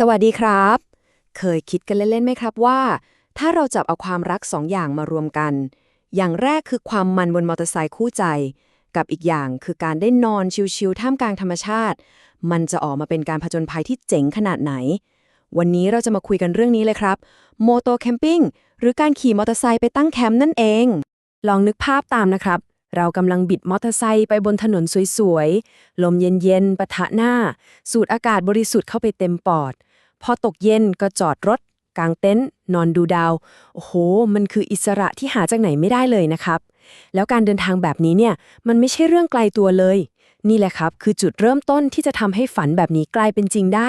สวัสดีครับ เคยคิดกันเล่นๆไหมครับว่า ถ้าเราจับเอาความรักสองอย่างมารวมกัน อย่างแรกคือความมันบนมอเตอร์ไซค์คู่ใจ กับอีกอย่างคือการได้นอนชิลๆท่ามกลางธรรมชาติ มันจะออกมาเป็นการผจญภัยที่เจ๋งขนาดไหน วันนี้เราจะมาคุยกันเรื่องนี้เลยครับโมโตแคมปิ้งหรือการขี่มอเตอร์ไซค์ไปตั้งแคมป์นั่นเอง ลองนึกภาพตามนะครับ เรากำลังบิดมอเตอร์ไซค์ไปบนถนนสวยๆ ลมเย็นๆปะทะหน้า สูดอากาศบริสุทธิ์เข้าไปเต็มปอด พอตกเย็นก็จอดรถ กางเต็นท์นอนดูดาว โอ้โห มันคืออิสระที่หาจากไหนไม่ได้เลยนะครับ แล้วการเดินทางแบบนี้เนี่ย มันไม่ใช่เรื่องไกลตัวเลย นี่แหละครับ คือจุดเริ่มต้นที่จะทำให้ฝันแบบนี้กลายเป็นจริงได้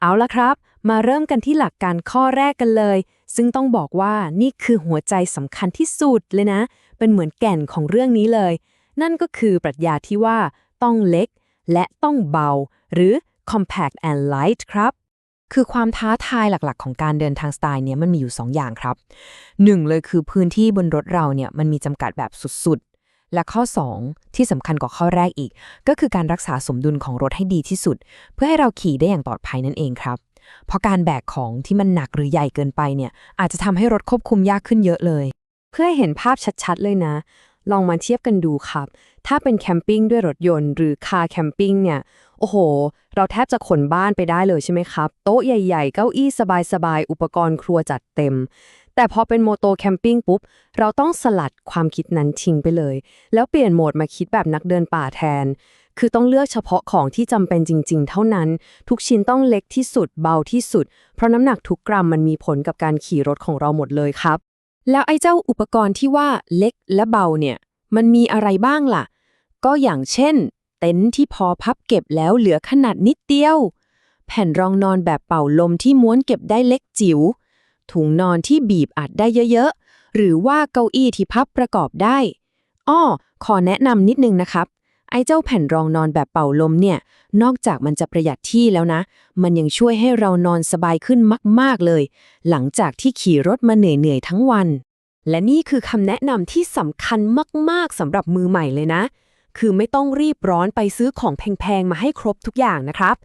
เอาละครับ มาเริ่มกันที่หลักการข้อแรกกันเลย ซึ่งต้องบอกว่านี่คือหัวใจสำคัญที่สุดเลยนะ เป็นเหมือนแก่นของเรื่องนี้เลย นั่นก็คือปรัชญาที่ว่าต้องเล็ก และต้องเบา หรือ compact and light ครับ คือความท้าทายหลักๆ ของการเดินทางสไตล์เนี้ยมันมีอยู่ 2อย่างครับหนึ่งเลยคือพื้นที่บนรถเราเนี่ยมันมีจำกัดแบบสุดๆ และข้อ 2 ที่สำคัญกว่าข้อแรกอีก ก็คือการรักษาสมดุลของรถให้ดีที่สุด เพื่อให้เราขี่ได้อย่างปลอดภัยนั่นเองครับ เพราะการแบกของที่มันหนักหรือใหญ่เกินไปเนี่ยอาจจะทำให้รถควบคุมยากขึ้นเยอะเลย เพื่อให้เห็นภาพชัดๆ เลยนะ ลองมาเทียบกันดูครับ ถ้าเป็นแคมปิ้งด้วยรถยนต์หรือคาร์แคมปิ้งเนี่ย โอ้โห เราแทบจะขนบ้านไปได้เลยใช่ไหมครับ โต๊ะใหญ่ๆ เก้าอี้สบายๆ อุปกรณ์ครัวจัดเต็ม แต่พอเป็นโมโตแคมปิ้งปุ๊บ เราต้องสลัดความคิดนั้นทิ้งไปเลย แล้วเปลี่ยนโหมดมาคิดแบบนักเดินป่าแทน คือต้องเลือกเฉพาะของที่จำเป็นจริง ๆ เท่านั้น ทุกชิ้นต้องเล็กที่สุดเบาที่สุด เพราะน้ำหนักทุกกรัมมันมีผลกับการขี่รถของเราหมดเลยครับ แล้วไอ้เจ้าอุปกรณ์ที่ว่าเล็กและเบาเนี่ย มันมีอะไรบ้างล่ะ ก็อย่างเช่น ต็นท์ที่พอพับเก็บแล้วเหลือขนาดนิดเดียว แผ่นรองนอนแบบเป่าลมที่ม้วนเก็บได้เล็กจิ๋ว ถุงนอนที่บีบอัดได้เยอะๆ หรือว่าเก้าอี้ที่พับประกอบได้ อ้อ ขอแนะนำนิดนึงนะครับ ไอ้เจ้าแผ่นรองนอนแบบเป่าลมเนี่ย นอกจากมันจะประหยัดที่แล้วนะ มันยังช่วยให้เรานอนสบายขึ้นมากๆเลย หลังจากที่ขี่รถมาเหนื่อยๆทั้งวัน และนี่คือคำแนะนำที่สำคัญมาก ๆสำหรับมือใหม่เลยนะ คือไม่ต้องรีบร้อนไปซื้อของแพงๆ มาให้ครบทุกอย่างนะครับ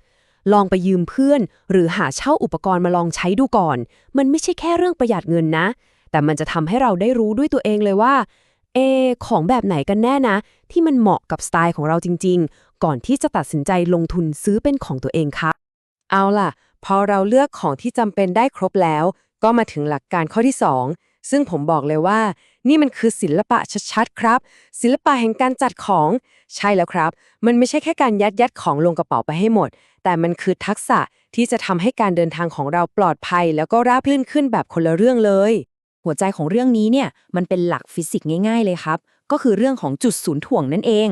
ลองไปยืมเพื่อน หรือหาเช่าอุปกรณ์มาลองใช้ดูก่อน มันไม่ใช่แค่เรื่องประหยัดเงินนะ แต่มันจะทำให้เราได้รู้ด้วยตัวเองเลยว่า เอ ของแบบไหนกันแน่นะ ที่มันเหมาะกับสไตล์ของเราจริง ๆ ก่อนที่จะตัดสินใจลงทุนซื้อเป็นของตัวเองครับ เอาล่ะ พอเราเลือกของที่จำเป็นได้ครบแล้ว ก็มาถึงหลักการข้อที่ 2 ซึ่งผมบอกเลยว่า นี่มันคือศิลปะชัดๆครับ ศิลปะแห่งการจัดของ ใช่แล้วครับ มันไม่ใช่แค่การยัดยัดของลงกระเป๋าไปให้หมด แต่มันคือทักษะที่จะทำให้การเดินทางของเราปลอดภัย แล้วก็ราบรื่นขึ้นแบบคนละเรื่องเลย หัวใจของเรื่องนี้เนี่ยมันเป็นหลักฟิสิกส์ง่าย ๆ เลยครับ ก็คือเรื่องของจุดศูนย์ถ่วงนั่นเอง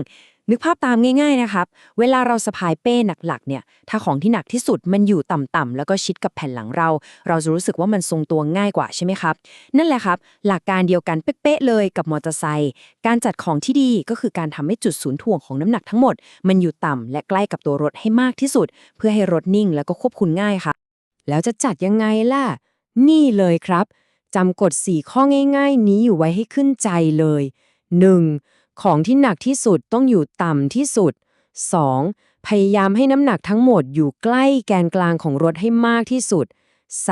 นึกภาพตามง่าย ๆนะครับ เวลาเราสะพายเป้หนักๆเนี่ย ถ้าของที่หนักที่สุดมันอยู่ต่ำๆแล้วก็ชิดกับแผ่นหลังเรา เราจะรู้สึกว่ามันทรงตัวง่ายกว่าใช่ไหมครับ นั่นแหละครับ หลักการเดียวกันเป๊ะๆเลยกับมอเตอร์ไซค์ การจัดของที่ดีก็คือการทำให้จุดศูนย์ถ่วงของน้ำหนักทั้งหมด มันอยู่ต่ำและใกล้กับตัวรถให้มากที่สุด เพื่อให้รถนิ่งแล้วก็ควบคุมง่ายค่ะ แล้วจะจัดยังไงล่ะ นี่เลยครับจำกฎ4ข้อง่าย ๆ นี้อยู่ไว้ให้ขึ้นใจเลย 1. ของที่หนักที่สุดต้องอยู่ต่ำที่สุด 2. พยายามให้น้ำหนักทั้งหมดอยู่ใกล้แกนกลางของรถให้มากที่สุด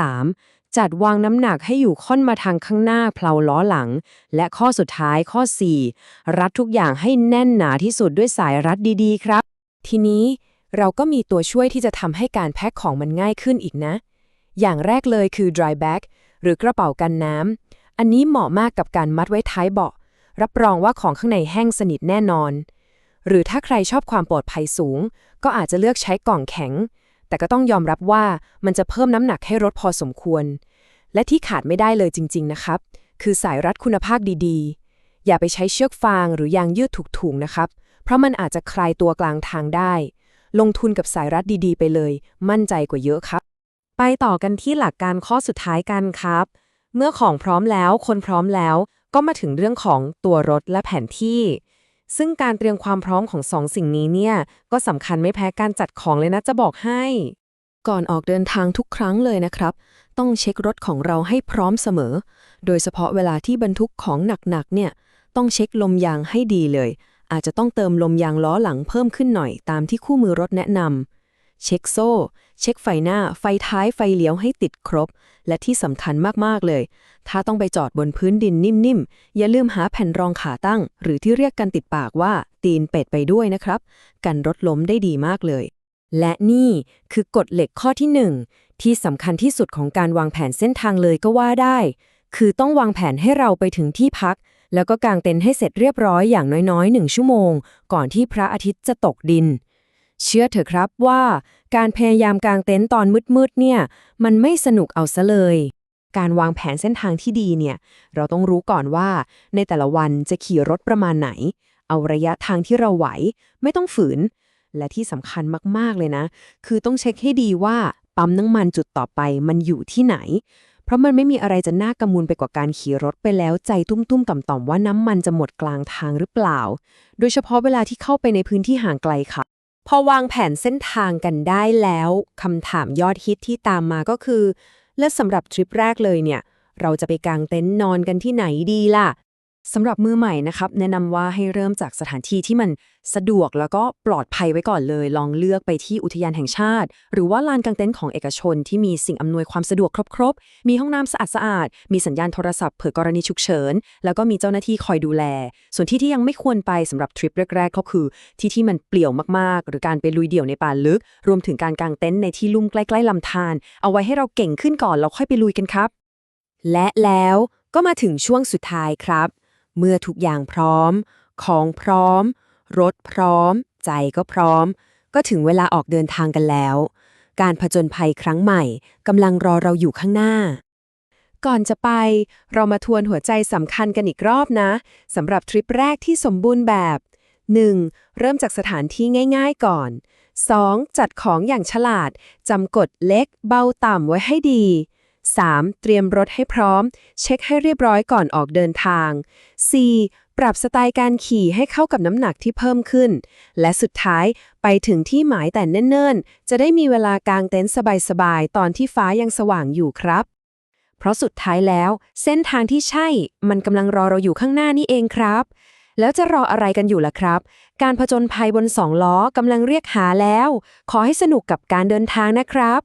3. จัดวางน้ำหนักให้อยู่ค่อนมาทางข้างหน้าเพลาล้อหลัง และข้อสุดท้ายข้อ 4. รัดทุกอย่างให้แน่นหนาที่สุดด้วยสายรัดดีๆ ครับ ทีนี้เราก็มีตัวช่วยที่จะทำให้การแพ็คของมันง่ายขึ้นอีกนะ อย่างแรกเลยคือ dry bag หรือกระเป๋ากันน้ำ อันนี้เหมาะมากกับการมัดไว้ท้ายเบาะ รับรองว่าของข้างในแห้งสนิทแน่นอน หรือถ้าใครชอบความปลอดภัยสูง ก็อาจจะเลือกใช้กล่องแข็ง แต่ก็ต้องยอมรับว่ามันจะเพิ่มน้ำหนักให้รถพอสมควร และที่ขาดไม่ได้เลยจริง ๆ นะครับ คือสายรัดคุณภาพดีๆ อย่าไปใช้เชือกฟางหรือยางยืดถูกๆนะครับ เพราะมันอาจจะคลายตัวกลางทางได้ ลงทุนกับสายรัดดีๆ ไปเลย มั่นใจกว่าเยอะครับ ไปต่อกันที่หลักการข้อสุดท้ายกันครับ เมื่อของพร้อมแล้ว คนพร้อมแล้ว ก็มาถึงเรื่องของตัวรถและแผนที่ ซึ่งการเตรียมความพร้อมของสองสิ่งนี้เนี่ย ก็สำคัญไม่แพ้การจัดของเลยนะจะบอกให้ ก่อนออกเดินทางทุกครั้งเลยนะครับ ต้องเช็ครถของเราให้พร้อมเสมอ โดยเฉพาะเวลาที่บรรทุกของหนักๆเนี่ย ต้องเช็คลมยางให้ดีเลย อาจจะต้องเติมลมยางล้อหลังเพิ่มขึ้นหน่อยตามที่คู่มือรถแนะนำ เช็คโซ่ เช็คไฟหน้า ไฟท้ายไฟเลี้ยวให้ติดครบ และที่สำคัญมาก ๆ เลย ถ้าต้องไปจอดบนพื้นดินนิ่ม ๆ อย่าลืมหาแผ่นรองขาตั้ง หรือที่เรียกกันติดปากว่า ตีนเป็ดไปด้วยนะครับ กันรถล้มได้ดีมากเลย และนี่คือกฎเหล็กข้อที่หนึ่งที่สำคัญที่สุดของการวางแผนเส้นทางเลยก็ว่าได้ คือต้องวางแผนให้เราไปถึงที่พักแล้วก็กางเต็นท์ให้เสร็จเรียบร้อยอย่างน้อยๆหนึ่งชั่วโมง ก่อนที่พระอาทิตย์จะตกดิน เชื่อเถอะครับว่าการพยายามกางเต็นท์ตอนมืดๆเนี่ย มันไม่สนุกเอาซะเลย การวางแผนเส้นทางที่ดีเนี่ย เราต้องรู้ก่อนว่า ในแต่ละวันจะขี่รถประมาณไหน เอาระยะทางที่เราไหว ไม่ต้องฝืน และที่สำคัญมากๆเลยนะ คือต้องเช็คให้ดีว่าปั๊มน้ำมันจุดต่อไปมันอยู่ที่ไหน เพราะมันไม่มีอะไรจะน่ากังวลไปกว่าการขี่รถไปแล้วใจตุ้มๆต่อมๆว่าน้ำมันจะหมดกลางทางหรือเปล่า โดยเฉพาะเวลาที่เข้าไปในพื้นที่ห่างไกลค่ะ พอวางแผนเส้นทางกันได้แล้วคำถามยอดฮิตที่ตามมาก็คือ และสำหรับทริปแรกเลยเนี่ย เราจะไปกางเต็นท์นอนกันที่ไหนดีล่ะ สำหรับมือใหม่นะครับ แนะนำว่าให้เริ่มจากสถานที่ที่มันสะดวกแล้วก็ปลอดภัยไว้ก่อนเลย ลองเลือกไปที่อุทยานแห่งชาติ หรือว่าลานกางเต็นท์ของเอกชนที่มีสิ่งอำนวยความสะดวกครบๆ มีห้องน้ำสะอาดๆมีสัญญาณโทรศัพท์เผื่อกรณีฉุกเฉิน แล้วก็มีเจ้าหน้าที่คอยดูแล ส่วนที่ที่ยังไม่ควรไปสำหรับทริปแรกๆ ก็คือ ที่ที่มันเปลี่ยวมากๆ หรือการไปลุยเดี่ยวในป่าลึก รวมถึงการกางเต็นท์ในที่ลุ่มใกล้ๆลำธารเอาไว้ให้เราเก่งขึ้นก่อนแล้วค่อยไปลุยกันครับ และแล้วก็มาถึงช่วงสุดท้ายครับ เมื่อทุกอย่างพร้อม ของพร้อม รถพร้อม ใจก็พร้อม ก็ถึงเวลาออกเดินทางกันแล้ว การผจญภัยครั้งใหม่กำลังรอเราอยู่ข้างหน้า ก่อนจะไป เรามาทวนหัวใจสำคัญกันอีกรอบนะสำหรับทริปแรกที่สมบูรณ์แบบ 1. เริ่มจากสถานที่ง่าย ๆ ก่อน 2. จัดของอย่างฉลาดจำกฎเล็ก เบาต่ำไว้ให้ดี 3. เตรียมรถให้พร้อม เช็คให้เรียบร้อยก่อนออกเดินทาง 4. ปรับสไตล์การขี่ให้เข้ากับน้ำหนักที่เพิ่มขึ้น และสุดท้ายไปถึงที่หมายแต่เนิ่นๆ จะได้มีเวลากางเต็นท์สบายๆ ตอนที่ฟ้ายังสว่างอยู่ครับ เพราะสุดท้ายแล้ว เส้นทางที่ใช่ มันกำลังรอเราอยู่ข้างหน้านี่เองครับ แล้วจะรออะไรกันอยู่ล่ะครับ การผจญภัยบนสองล้อกำลังเรียกหาแล้ว ขอให้สนุกกับการเดินทางนะครับ